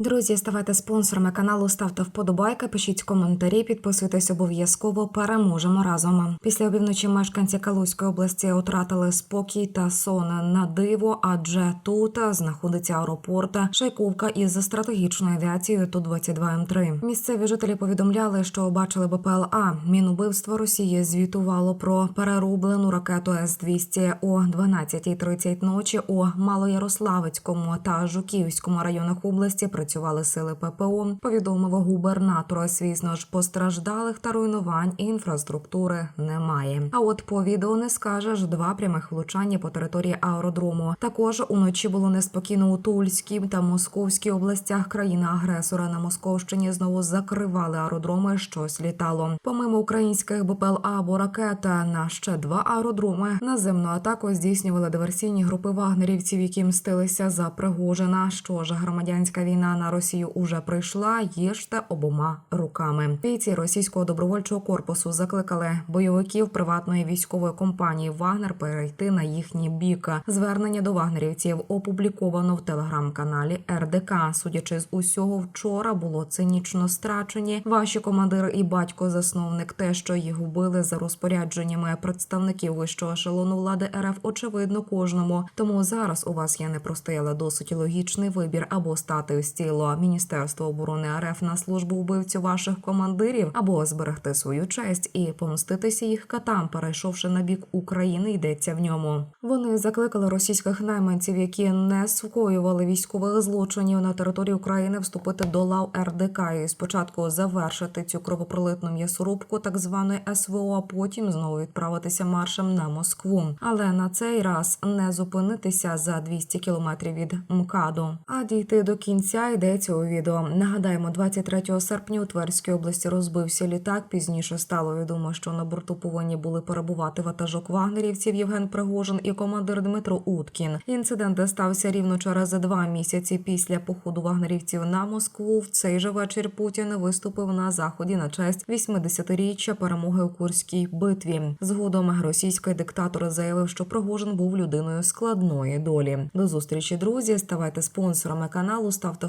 Друзі, ставайте спонсорами каналу, ставте вподобайки, пишіть коментарі, підписуйтесь обов'язково. Переможемо разом. Після опівночі мешканці Калузької області втратили спокій та сон на диво, адже тут знаходиться аеропорт Шайковка із стратегічною авіацією ту 22 м 3 Місцеві жителі повідомляли, що бачили БПЛА. Мінубивство Росії звітувало про перерублену ракету С-200 о 12.30 ночі у Малоярославецькому та Жуківському районах області працювали сили ППО. Повідомив губернатор. Звісно ж, постраждалих та руйнувань інфраструктури немає. А от по відео не скажеш два прямих влучання по території аеродрому. Також уночі було неспокійно у Тульській та Московській областях. Країна-агресора на Московщині знову закривали аеродроми. Щось літало. Помимо українських БПЛА або ракета на ще два аеродроми наземну атаку здійснювали диверсійні групи вагнерівців, які мстилися за Пригожина. Що ж, громадянська війна на Росію уже прийшла. Їжте обома руками. Бійці російського добровольчого корпусу закликали бойовиків приватної військової компанії Вагнер перейти на їхній бік. Звернення до вагнерівців опубліковано в телеграм-каналі РДК. Судячи з усього, вчора було цинічно страчені. Ваші командир і батько-засновник, те, що їх вбили за розпорядженнями представників вищого ешелону влади РФ, очевидно кожному. Тому зараз у вас є непростий, але досить логічний вибір або стати у стіло Міністерства оборони РФ на службу вбивцю ваших командирів, або зберегти свою честь і помститися їх катам, перейшовши на бік України, йдеться в ньому. Вони закликали російських найманців, які не скоювали військових злочинів на території України, вступити до лав РДК і спочатку завершити цю кровопролитну м'ясорубку так званої СВО, а потім знову відправитися маршем на Москву. Але на цей раз не зупинитися за 200 кілометрів від МКАДу, а дійти до кінця йдеться у відео. Нагадаємо, 23 серпня у Тверській області розбився літак. Пізніше стало відомо, що на борту повинні були перебувати ватажок вагнерівців Євген Пригожин і командир Дмитро Уткін. Інцидент стався рівно через два місяці після походу вагнерівців на Москву. В цей же вечір Путін виступив на заході на честь 80-річчя перемоги у Курській битві. Згодом російський диктатор заявив, що Пригожин був людиною складної долі. До зустрічі, друзі. Ставайте спонсорами каналу, ставте